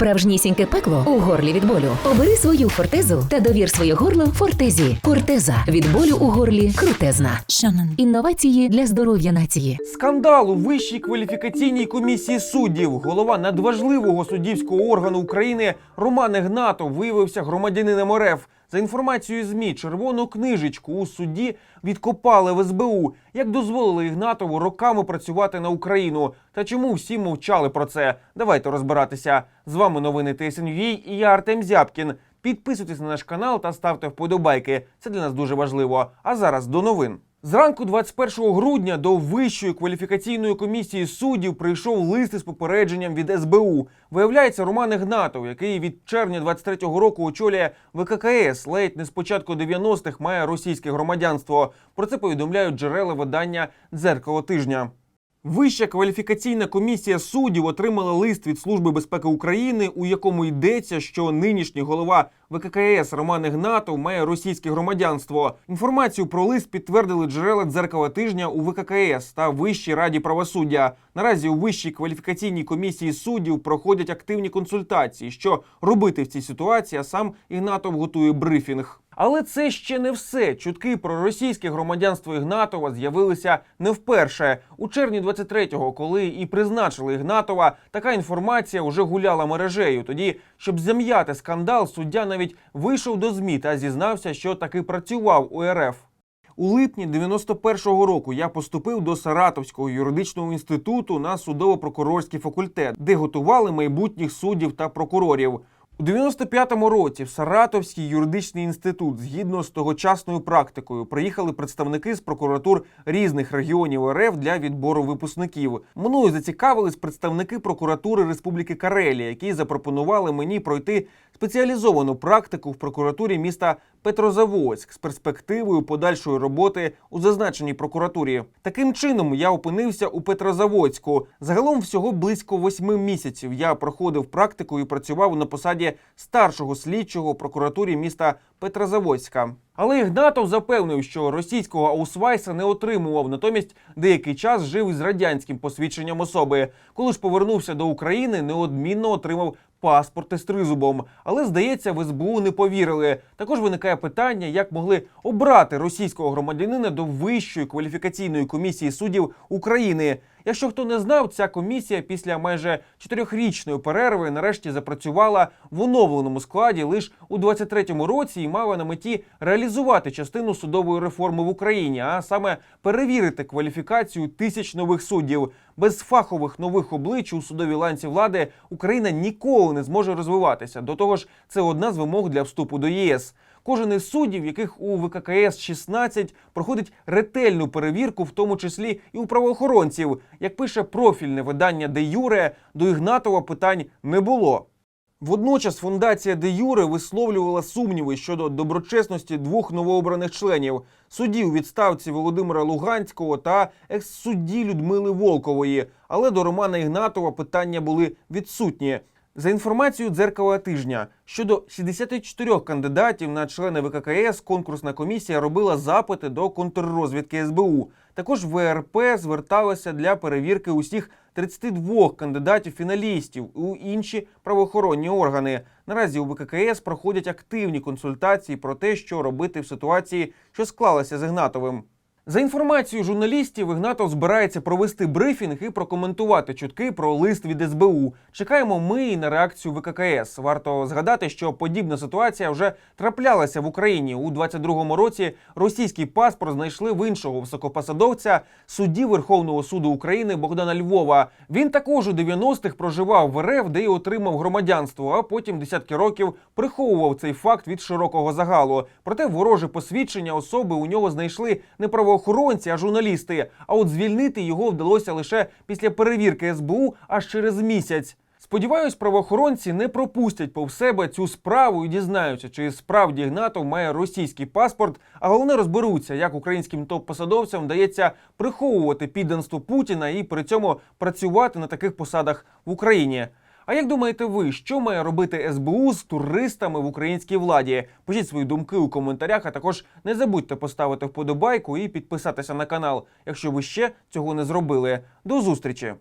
Справжнісіньке пекло у горлі від болю. Обери свою фортезу та довір своє горло фортезі. Фортеза від болю у горлі крутезна. Шанон. Інновації для здоров'я нації. Скандал у вищій кваліфікаційній комісії суддів. Голова надважливого суддівського органу України Роман Ігнатов виявився громадянином РФ. За інформацією ЗМІ, червону книжечку у суді відкопали в СБУ. Як дозволили Ігнатову роками працювати на Україну? Та чому всі мовчали про це? Давайте розбиратися. З вами новини ТСНЮА і я Артем Зябкін. Підписуйтесь на наш канал та ставте вподобайки. Це для нас дуже важливо. А зараз до новин. Зранку 21 грудня до Вищої кваліфікаційної комісії суддів прийшов лист із попередженням від СБУ. Виявляється, Роман Ігнатов, який від червня 23-го року очолює ВККС, ледь не з початку 90-х має російське громадянство. Про це повідомляють джерела видання «Дзеркало тижня». Вища кваліфікаційна комісія суддів отримала лист від Служби безпеки України, у якому йдеться, що нинішній голова ВККС Роман Ігнатов має російське громадянство. Інформацію про лист підтвердили джерела дзеркала тижня у ВККС та Вищій раді правосуддя. Наразі у Вищій кваліфікаційній комісії суддів проходять активні консультації, що робити в цій ситуації. А сам Ігнатов готує брифінг. Але це ще не все. Чутки про російське громадянство Ігнатова з'явилися не вперше. У червні 23-го, коли і призначили Ігнатова, така інформація вже гуляла мережею. Тоді, щоб зам'яти скандал, суддя навіть вийшов до ЗМІ та зізнався, що таки працював у РФ. У липні 91-го року я поступив до Саратовського юридичного інституту на судово-прокурорський факультет, де готували майбутніх суддів та прокурорів. У 95-му році в Саратовський юридичний інститут, згідно з тогочасною практикою, приїхали представники з прокуратур різних регіонів РФ для відбору випускників. Мною зацікавились представники прокуратури Республіки Карелія, які запропонували мені пройти спеціалізовану практику в прокуратурі міста Петрозаводськ з перспективою подальшої роботи у зазначеній прокуратурі. Таким чином я опинився у Петрозаводську. Загалом всього близько восьми місяців я проходив практику і працював на посаді старшого слідчого прокуратурі міста Петрозаводська. Але Ігнатов запевнив, що російського аусвайса не отримував, натомість деякий час жив із радянським посвідченням особи. Коли ж повернувся до України, неодмінно отримав паспорт з тризубом. Але здається, в СБУ не повірили. Також виникає питання, як могли обрати російського громадянина до вищої кваліфікаційної комісії суддів України. Якщо хто не знав, ця комісія після майже чотирьохрічної перерви нарешті запрацювала в оновленому складі лише у 23-му році і мала на меті реалізувати частину судової реформи в Україні, а саме перевірити кваліфікацію тисяч нових суддів. Без фахових нових облич у судовій ланці влади Україна ніколи не зможе розвиватися. До того ж, це одна з вимог для вступу до ЄС. Кожен із суддів, яких у ВККС 16, проходить ретельну перевірку, в тому числі і у правоохоронців. Як пише профільне видання Де Юре, до Ігнатова питань не було. Водночас фундація Де Юре висловлювала сумніви щодо доброчесності двох новообраних членів судді у відставці Володимира Луганського та екс-судді Людмили Волкової. Але до Романа Ігнатова питання були відсутні. За інформацією дзеркала тижня, щодо 64 кандидатів на члени ВККС конкурсна комісія робила запити до контррозвідки СБУ. Також ВРП зверталася для перевірки усіх 32 кандидатів-фіналістів у інші правоохоронні органи. Наразі у ВККС проходять активні консультації про те, що робити в ситуації, що склалася з Ігнатовим. За інформацією журналістів, Ігнатов збирається провести брифінг і прокоментувати чутки про лист від СБУ. Чекаємо ми і на реакцію ВККС. Варто згадати, що подібна ситуація вже траплялася в Україні у 22-му році. Російський паспорт знайшли в іншого високопосадовця судді Верховного суду України Богдана Львова. Він також у 90-х проживав в РФ, де й отримав громадянство. А потім десятки років приховував цей факт від широкого загалу. Проте вороже посвідчення особи у нього знайшли не правоохоронці, а журналісти. А от звільнити його вдалося лише після перевірки СБУ аж через місяць. Сподіваюсь, правоохоронці не пропустять повз себе цю справу і дізнаються, чи справді Ігнатов має російський паспорт, а головне розберуться, як українським топ-посадовцям вдається приховувати підданство Путіна і при цьому працювати на таких посадах в Україні. А як думаєте ви, що має робити СБУ з туристами в українській владі? Пишіть свої думки у коментарях, а також не забудьте поставити вподобайку і підписатися на канал, якщо ви ще цього не зробили. До зустрічі!